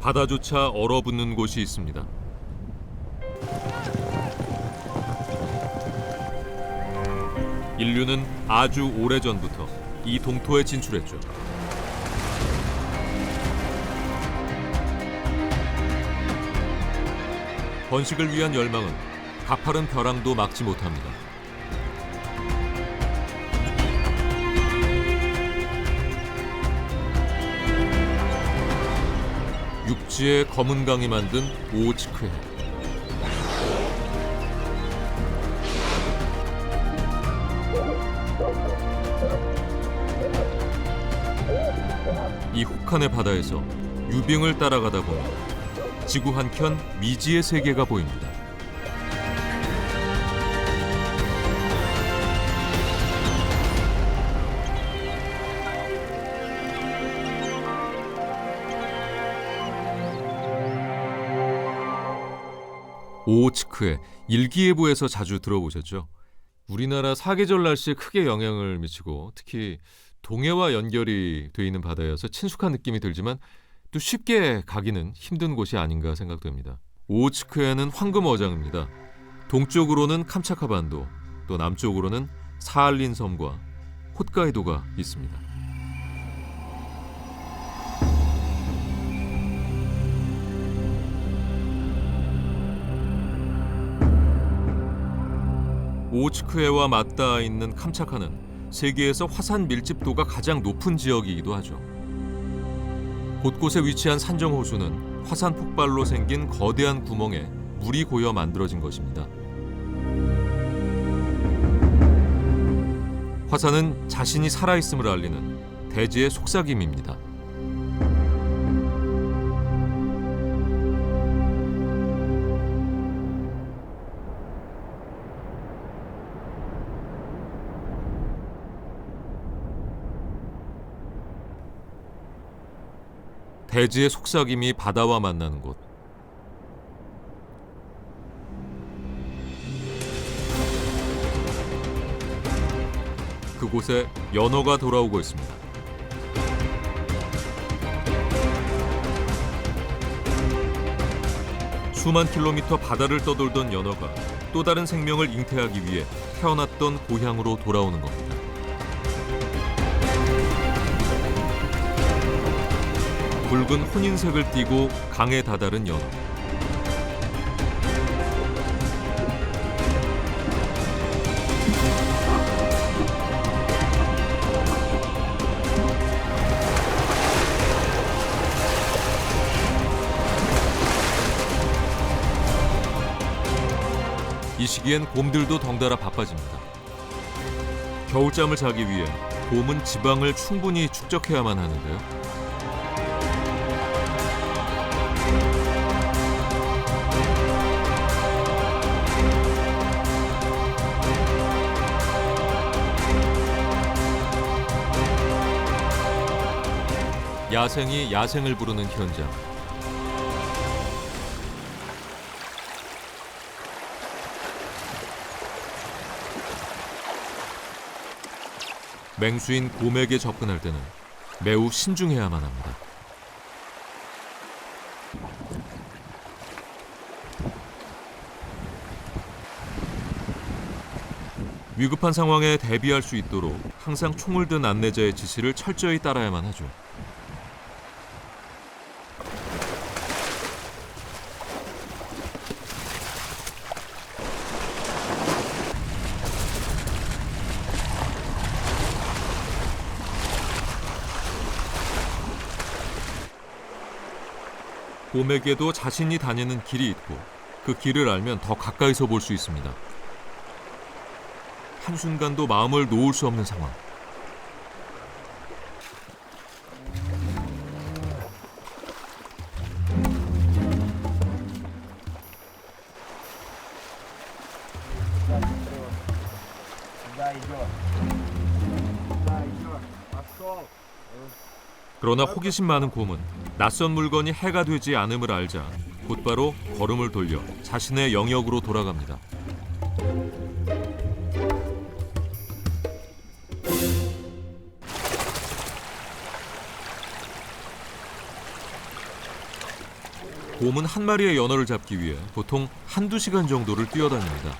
바다조차 얼어붙는 곳이 있습니다. 인류는 아주 오래전부터 이 동토에 진출했죠. 번식을 위한 열망은 가파른 벼랑도 막지 못합니다. 육지의 검은 강이 만든 오츠크해. 이 혹한의 바다에서 유빙을 따라가다 보면 지구 한켠 미지의 세계가 보입니다. 오츠크에 일기예보에서 자주 들어보셨죠? 우리나라 사계절 날씨에 크게 영향을 미치고 특히 동해와 연결이 돼 있는 바다여서 친숙한 느낌이 들지만 또 쉽게 가기는 힘든 곳이 아닌가 생각됩니다. 오츠크에는 황금 어장입니다. 동쪽으로는 캄차카 반도, 또 남쪽으로는 사할린 섬과 홋카이도가 있습니다. 오츠크해와 맞닿아 있는 캄차카는 세계에서 화산 밀집도가 가장 높은 지역이기도 하죠. 곳곳에 위치한 산정 호수는 화산 폭발로 생긴 거대한 구멍에 물이 고여 만들어진 것입니다. 화산은 자신이 살아있음을 알리는 대지의 속삭임입니다. 대지의 속삭임이 바다와 만나는 곳. 그곳에 연어가 돌아오고 있습니다. 수만 킬로미터 바다를 떠돌던 연어가 또 다른 생명을 잉태하기 위해 태어났던 고향으로 돌아오는 겁니다. 붉은 혼인색을 띠고 강에 다다른 연어. 이 시기엔 곰들도 덩달아 바빠집니다. 겨울잠을 자기 위해 곰은 지방을 충분히 축적해야만 하는데요. 야생이 야생을 부르는 현장. 맹수인 곰에게 접근할 때는 매우 신중해야만 합니다. 위급한 상황에 대비할 수 있도록 항상 총을 든 안내자의 지시를 철저히 따라야만 하죠. 곰에게도 자신이 다니는 길이 있고 그 길을 알면 더 가까이서 볼 수 있습니다. 한순간도 마음을 놓을 수 없는 상황. 그러나 호기심 많은 곰은 낯선 물건이 해가 되지 않음을 알자 곧바로 걸음을 돌려 자신의 영역으로 돌아갑니다. 곰은 한 마리의 연어를 잡기 위해 보통 한두 시간 정도를 뛰어다닙니다.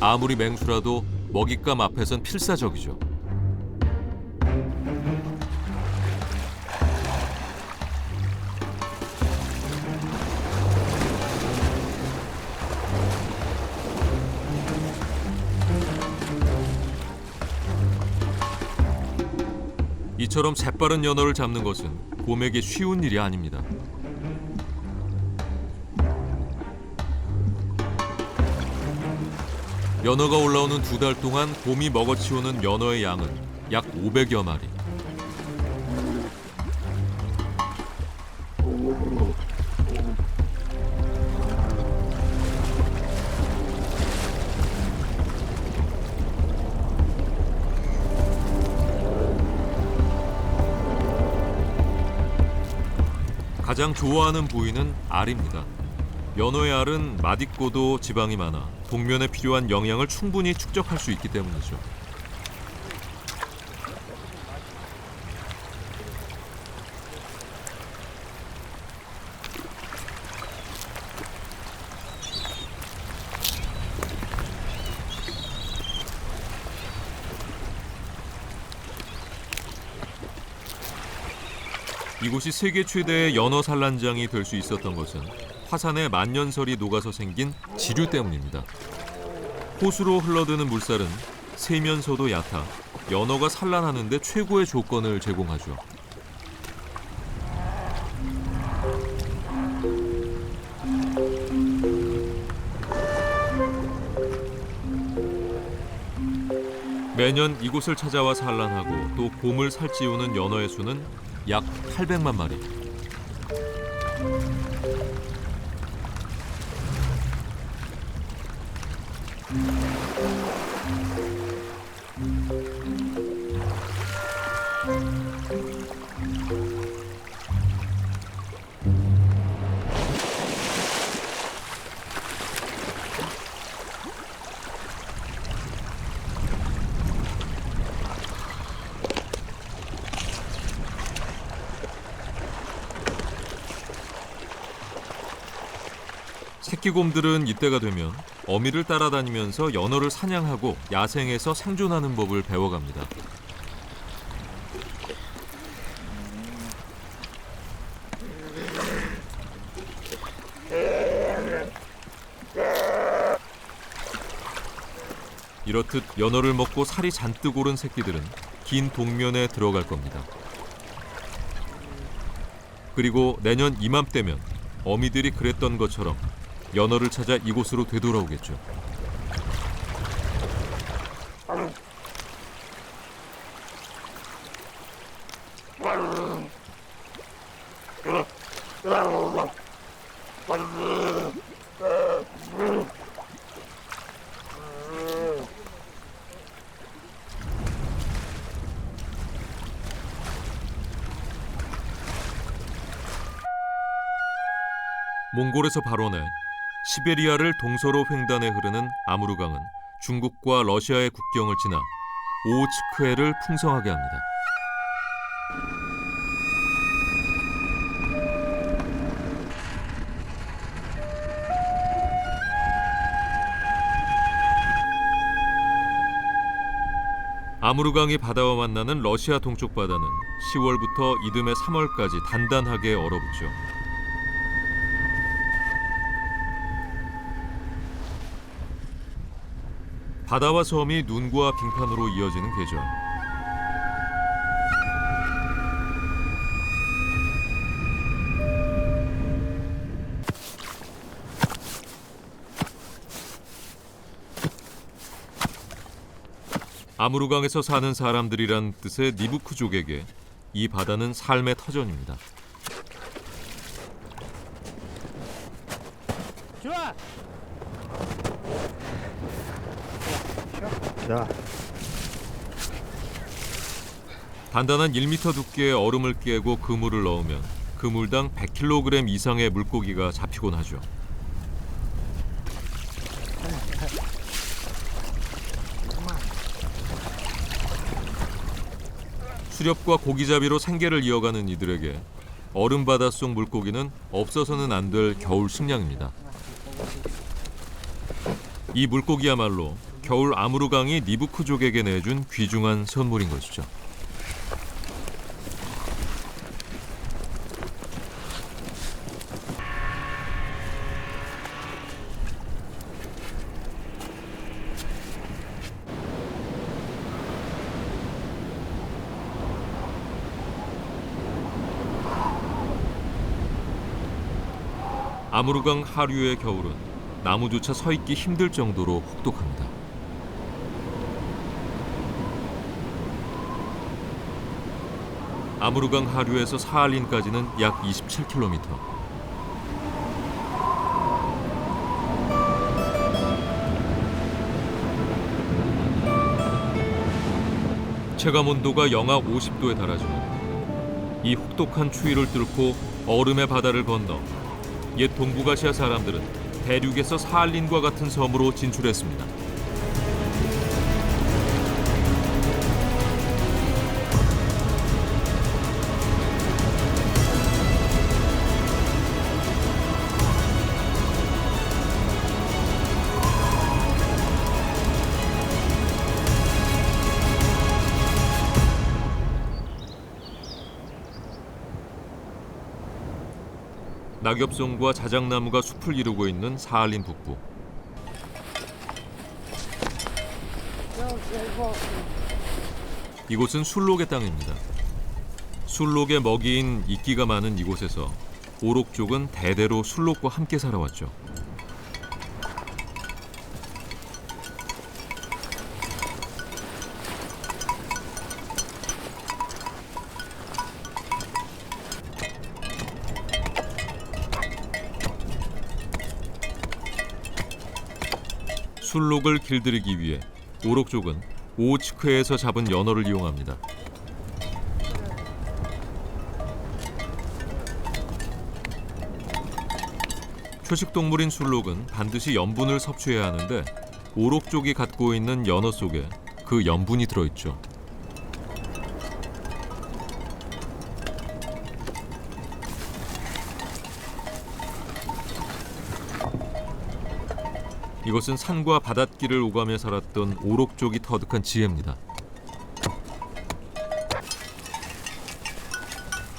아무리 맹수라도 먹잇감 앞에선 필사적이죠. 이처럼 재빠른 연어를 잡는 것은 곰에게 쉬운 일이 아닙니다. 연어가 올라오는 두 달 동안 곰이 먹어치우는 연어의 양은 약 500여 마리. 가장 좋아하는 부위는 알입니다. 연어의 알은 맛있고도 지방이 많아 동면에 필요한 영양을 충분히 축적할 수 있기 때문이죠. 이곳이 세계 최대의 연어 산란장이 될 수 있었던 것은 화산에 만년설이 녹아서 생긴 지류 때문입니다. 호수로 흘러드는 물살은 세면서도 얕아 연어가 산란하는데 최고의 조건을 제공하죠. 매년 이곳을 찾아와 산란하고 또 곰을 살찌우는 연어의 수는 약 800만 마리. 새끼곰들은 이때가 되면 어미를 따라다니면서 연어를 사냥하고 야생에서 생존하는 법을 배워갑니다. 이렇듯 연어를 먹고 살이 잔뜩 오른 새끼들은 긴 동면에 들어갈 겁니다. 그리고 내년 이맘때면 어미들이 그랬던 것처럼 연어를 찾아 이곳으로 되돌아오겠죠. 몽골에서 발원해 시베리아를 동서로 횡단해 흐르는 아무르강은 중국과 러시아의 국경을 지나 오츠크해를 풍성하게 합니다. 아무르강이 바다와 만나는 러시아 동쪽 바다는 10월부터 이듬해 3월까지 단단하게 얼어붙죠. 바다와 섬이 눈과 빙판으로 이어지는 계절. 아무르강에서 사는 사람들이란 뜻의 니부크족에게 이 바다는 삶의 터전입니다. 좋아. 자, 단단한 1m 두께의 얼음을 깨고 그물을 넣으면 그물당 100kg 이상의 물고기가 잡히곤 하죠. 수렵과 고기잡이로 생계를 이어가는 이들에게 얼음 바다 속 물고기는 없어서는 안 될 겨울 식량입니다. 이 물고기야말로 겨울 아무르강이 니부크족에게 내준 귀중한 선물인 것이죠. 아무르강 하류의 겨울은 나무조차 서 있기 힘들 정도로 혹독합니다. 아무르강 하류에서 사할린까지는 약 27km. 체감 온도가 영하 50도에 달하지만 이 혹독한 추위를 뚫고 얼음의 바다를 건너 옛 동북아시아 사람들은 대륙에서 사할린과 같은 섬으로 진출했습니다. 낙엽송과 자작나무가 숲을 이루고 있는 사할린 북부. 이곳은 술록의 땅입니다. 술록의 먹이인 이끼가 많은 이곳에서 오록족은 대대로 술록과 함께 살아왔죠. 술록을 길들이기 위해 오록족은 오츠크에서 잡은 연어를 이용합니다. 초식 동물인 술록은 반드시 염분을 섭취해야 하는데 오록족이 갖고 있는 연어 속에 그 염분이 들어있죠. 이것은 산과 바닷길을 오가며 살았던 오록족이 터득한 지혜입니다.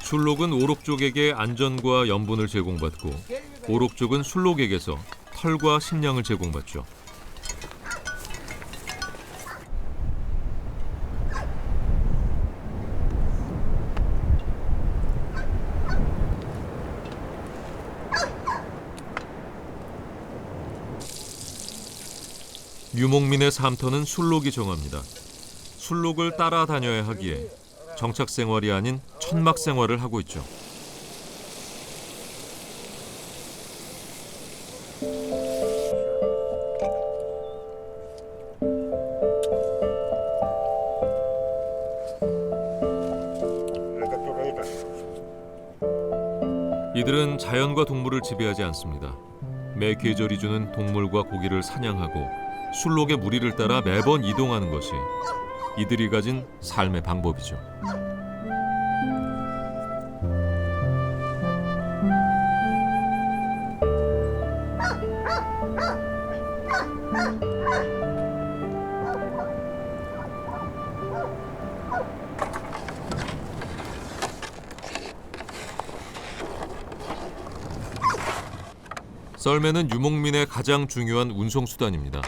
술록은 오록족에게 안전과 염분을 제공받고 오록족은 술록에게서 털과 식량을 제공받죠. 유목민의 삶터는 술록이 정합니다. 술록을 따라다녀야 하기에 정착 생활이 아닌 천막 생활을 하고 있죠. 이들은 자연과 동물을 지배하지 않습니다. 매 계절이 주는 동물과 고기를 사냥하고 술록의 무리를 따라 매번 이동하는 것이 이들이 가진 삶의 방법이죠. 썰매는 유목민의 가장 중요한 운송 수단입니다.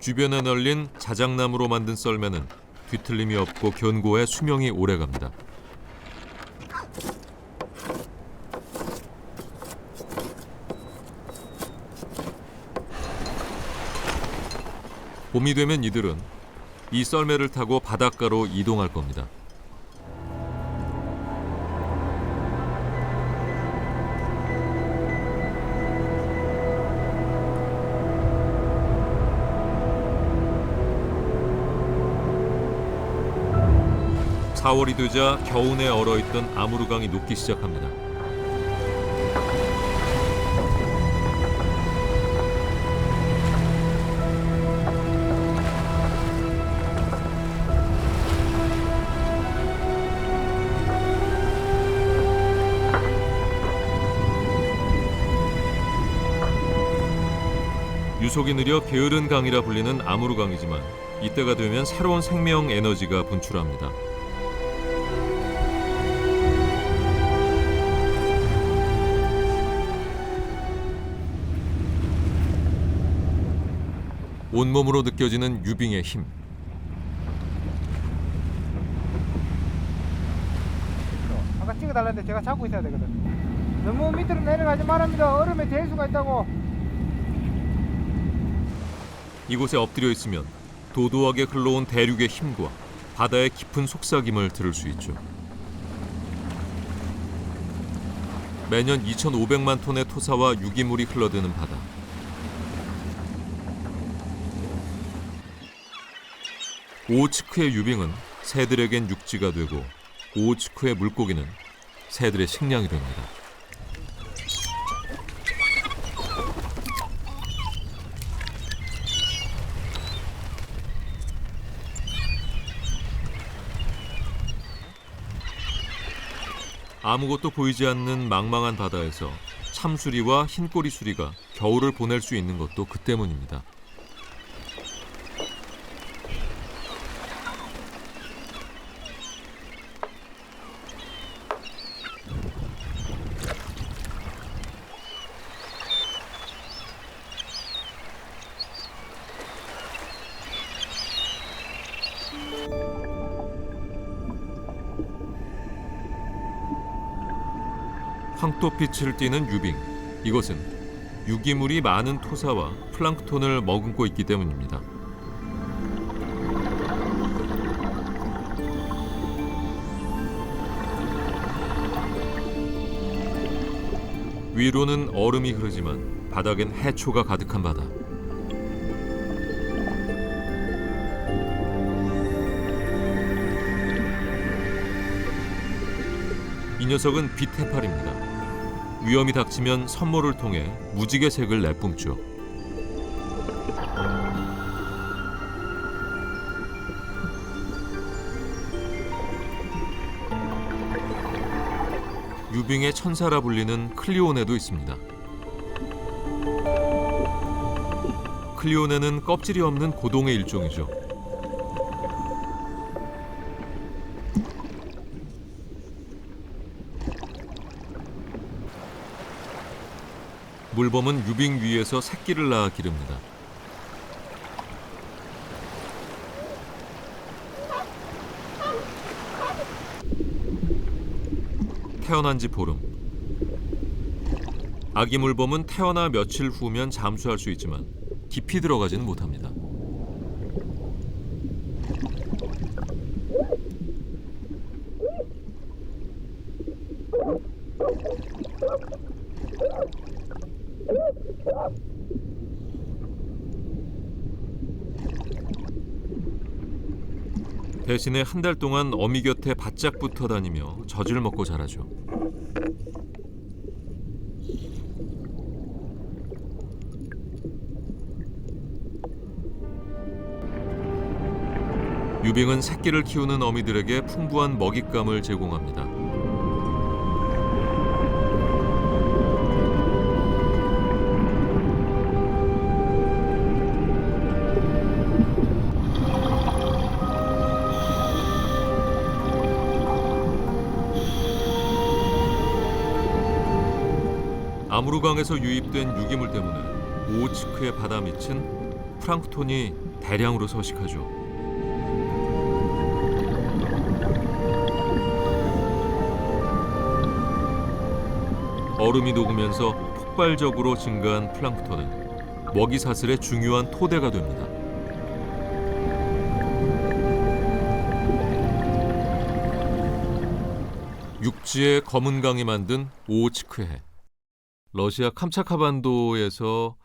주변에 널린 자작나무로 만든 썰매는 뒤틀림이 없고 견고해 수명이 오래갑니다. 봄이 되면 이들은 이 썰매를 타고 바닷가로 이동할 겁니다. 4월이 되자 겨운에 얼어있던 아무르강이 녹기 시작합니다. 유속이 느려 게으른 강이라 불리는 아무르강이지만 이때가 되면 새로운 생명 에너지가 분출합니다. 온몸으로 느껴지는 유빙의 힘. 아까 찍어달라는데 제가 잡고 있어야 되거든. 너무 밑으로 내려가지 말합니다. 얼음에 될 수가 있다고. 이곳에 엎드려 있으면 도도하게 흘러온 대륙의 힘과 바다의 깊은 속삭임을 들을 수 있죠. 매년 2,500만 톤의 토사와 유기물이 흘러드는 바다. 오츠크의 유빙은 새들에겐 육지가 되고 오츠크의 물고기는 새들의 식량이 됩니다. 아무것도 보이지 않는 망망한 바다에서 참수리와 흰꼬리 수리가 겨울을 보낼 수 있는 것도 그 때문입니다. 황토빛을 띠는 유빙. 이것은 유기물이 많은 토사와 플랑크톤을 머금고 있기 때문입니다. 위로는 얼음이 흐르지만 바닥엔 해초가 가득한 바다. 이 녀석은 빛해파리입니다. 위험이 닥치면 선모를 통해 무지개 색을 내뿜죠. 유빙의 천사라 불리는 클리오네도 있습니다. 클리오네는 껍질이 없는 고동의 일종이죠. 물범은 유빙 위에서 새끼를 낳아 기릅니다. 태어난 지 보름. 아기 물범은 태어나 며칠 후면 잠수할 수 있지만 깊이 들어가지는 못합니다. 대신에 한 달 동안 어미 곁에 바짝 붙어 다니며 젖을 먹고 자라죠. 유빙은 새끼를 키우는 어미들에게 풍부한 먹잇감을 제공합니다. 아무르강에서 유입된 유기물 때문에 오츠크의 바다 밑은 플랑크톤이 대량으로 서식하죠. 얼음이 녹으면서 폭발적으로 증가한 플랑크톤은 먹이 사슬의 중요한 토대가 됩니다. 육지의 검은 강이 만든 오츠크해. 러시아 캄차카반도에서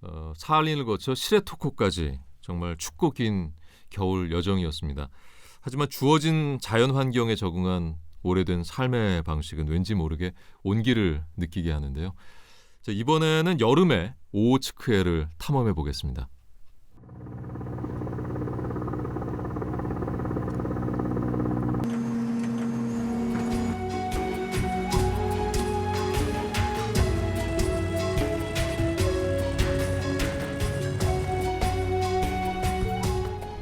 어, 사할린을 거쳐 시레토코까지 정말 춥고 긴 겨울 여정이었습니다. 하지만 주어진 자연 환경에 적응한 오래된 삶의 방식은 왠지 모르게 온기를 느끼게 하는데요. 자, 이번에는 여름에 오츠크해를 탐험해 보겠습니다.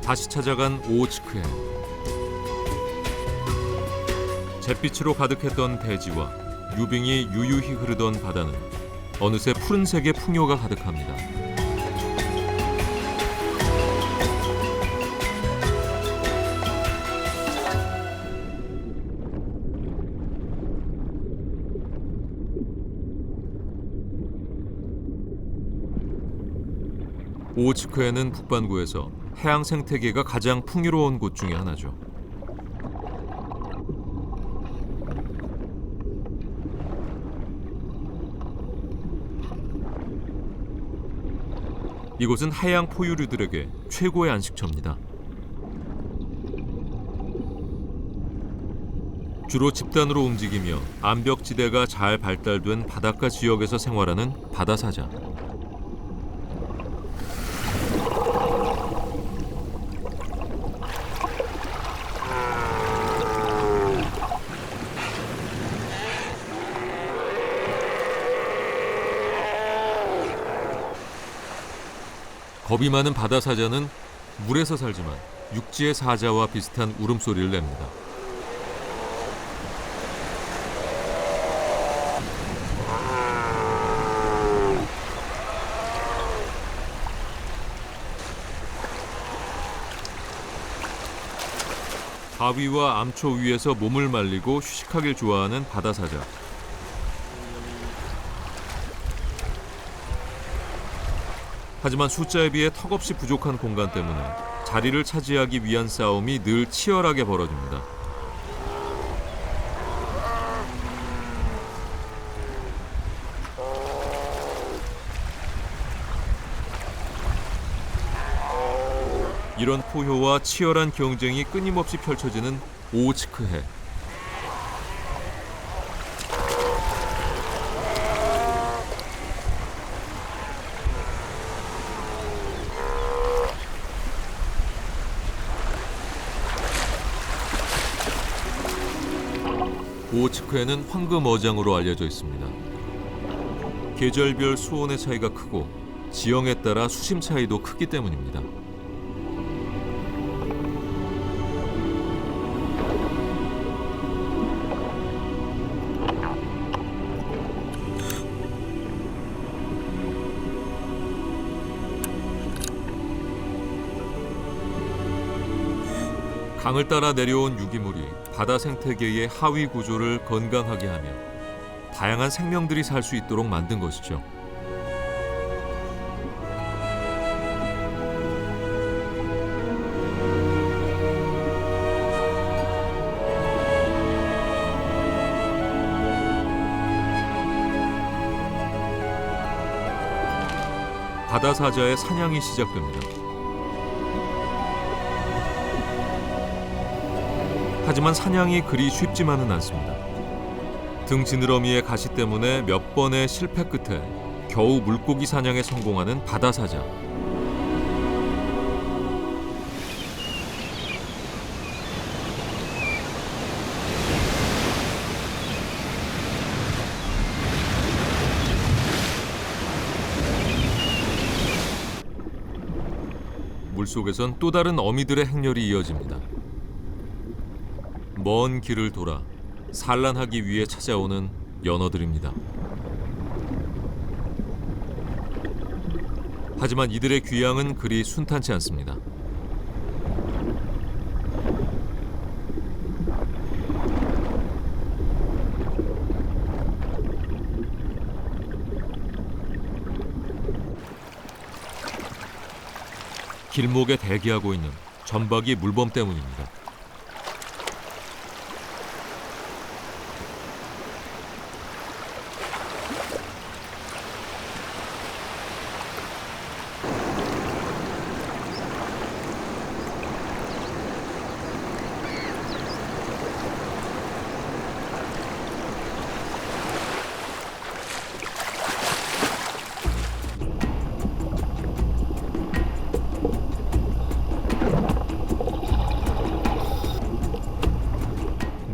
다시 찾아간 오호츠크해. 잿빛으로 가득했던 대지와 유빙이 유유히 흐르던 바다는 어느새 푸른색의 풍요가 가득합니다. 오호츠크해는 북반구에서 해양 생태계가 가장 풍요로운 곳 중에 하나죠. 이곳은 해양 포유류들에게 최고의 안식처입니다. 주로 집단으로 움직이며 암벽지대가 잘 발달된 바닷가 지역에서 생활하는 바다사자. 겁이 많은 바다 사자는 물에서 살지만 육지의 사자와 비슷한 울음소리를 냅니다. 바위와 암초 위에서 몸을 말리고 휴식하길 좋아하는 바다 사자. 하지만 숫자에 비해 턱없이 부족한 공간 때문에 자리를 차지하기 위한 싸움이 늘 치열하게 벌어집니다. 이런 포효와 치열한 경쟁이 끊임없이 펼쳐지는 오츠크해. 오츠크해는 황금 어장으로 알려져 있습니다. 계절별 수온의 차이가 크고 지형에 따라 수심 차이도 크기 때문입니다. 강을 따라 내려온 유기물이 바다 생태계의 하위 구조를 건강하게 하며 다양한 생명들이 살 수 있도록 만든 것이죠. 바다 사자의 사냥이 시작됩니다. 하지만 사냥이 그리 쉽지만은 않습니다. 등 지느러미의 가시 때문에 몇 번의 실패 끝에 겨우 물고기 사냥에 성공하는 바다 사자. 물속에선 또 다른 어미들의 행렬이 이어집니다. 먼 길을 돌아 산란하기 위해 찾아오는 연어들입니다. 하지만 이들의 귀향은 그리 순탄치 않습니다. 길목에 대기하고 있는 전박이 물범 때문입니다.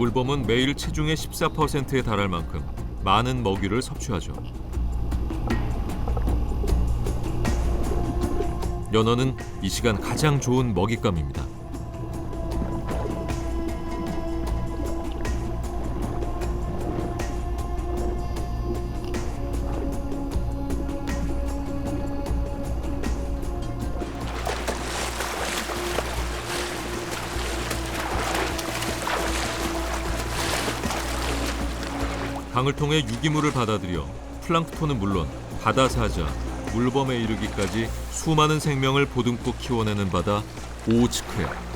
물범은 매일 체중의 14%에 달할 만큼 많은 먹이를 섭취하죠. 연어는 이 시간 가장 좋은 먹잇감입니다. 강을 통해 유기물을 받아들여 플랑크톤은 물론 바다 사자, 물범에 이르기까지 수많은 생명을 보듬고 키워내는 바다 오호츠크해.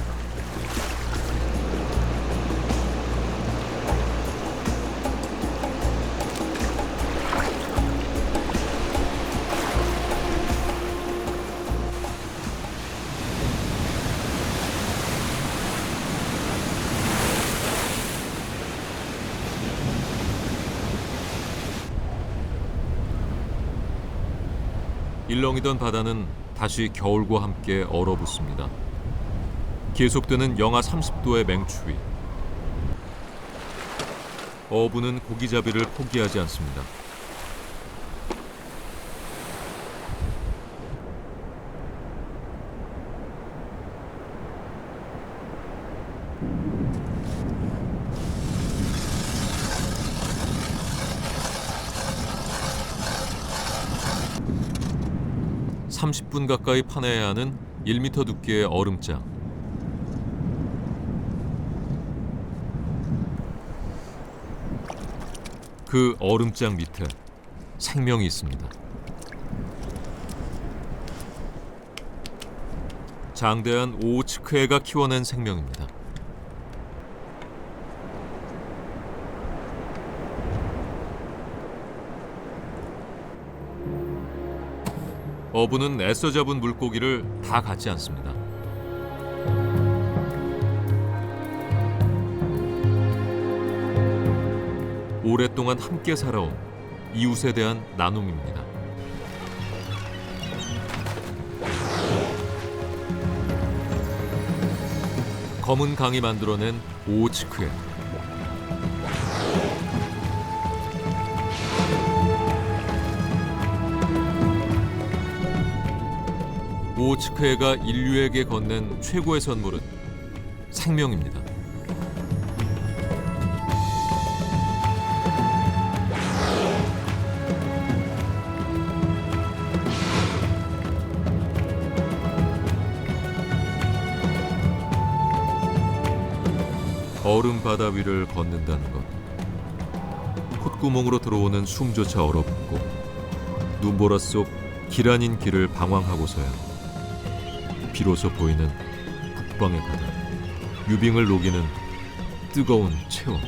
일렁이던 바다는 다시 겨울과 함께 얼어붙습니다. 계속되는 영하 30도의 맹추위. 어부는 고기잡이를 포기하지 않습니다. 삼십 분 가까이 파내야 하는 1m 두께의 얼음장. 그 얼음장 밑에 생명이 있습니다. 장대한 오츠크해가 키워낸 생명입니다. 어부는 애써 잡은 물고기를 다 갖지 않습니다. 오랫동안 함께 살아온 이웃에 대한 나눔입니다. 검은 강이 만들어낸 오츠크해. 오츠크해가 인류에게 건넨 최고의 선물은 생명입니다. 얼음 바다 위를 걷는다는 것. 콧구멍으로 들어오는 숨조차 얼어붙고 눈보라 속 길 아닌 길을 방황하고서야 비로소 보이는 북방의 바다. 유빙을 녹이는 뜨거운 체험.